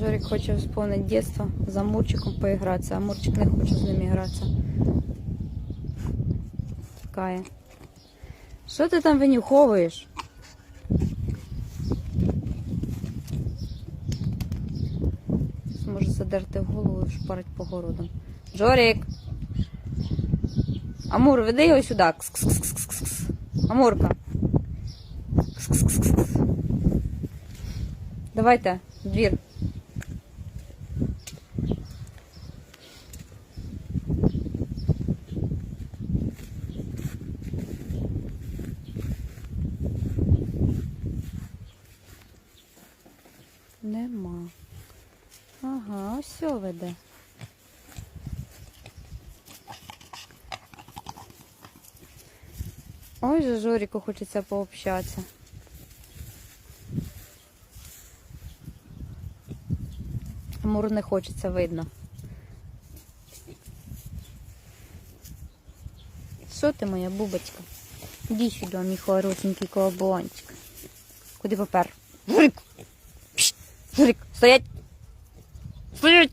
Жорик хоче вспомнить дитинство, з Амурчиком поігратися, а Амурчик не хоче з ним гратися. Тікає. Що ти там винюховуєш? Зможе задерти голову і вшпарить по городам. Жорик! Амур, веди його сюди. Кс-кс-кс-кс-кс. Амурка. Давайте, двір. Нема. Ага, ось веде. Ой же Жорику хочеться пообщатися. Амуру не хочеться видно. Що ти моя бубочка? Іди сюди, мій хорошенький колобончик. Куди попер? Журик! Журик, стоять! Стоять!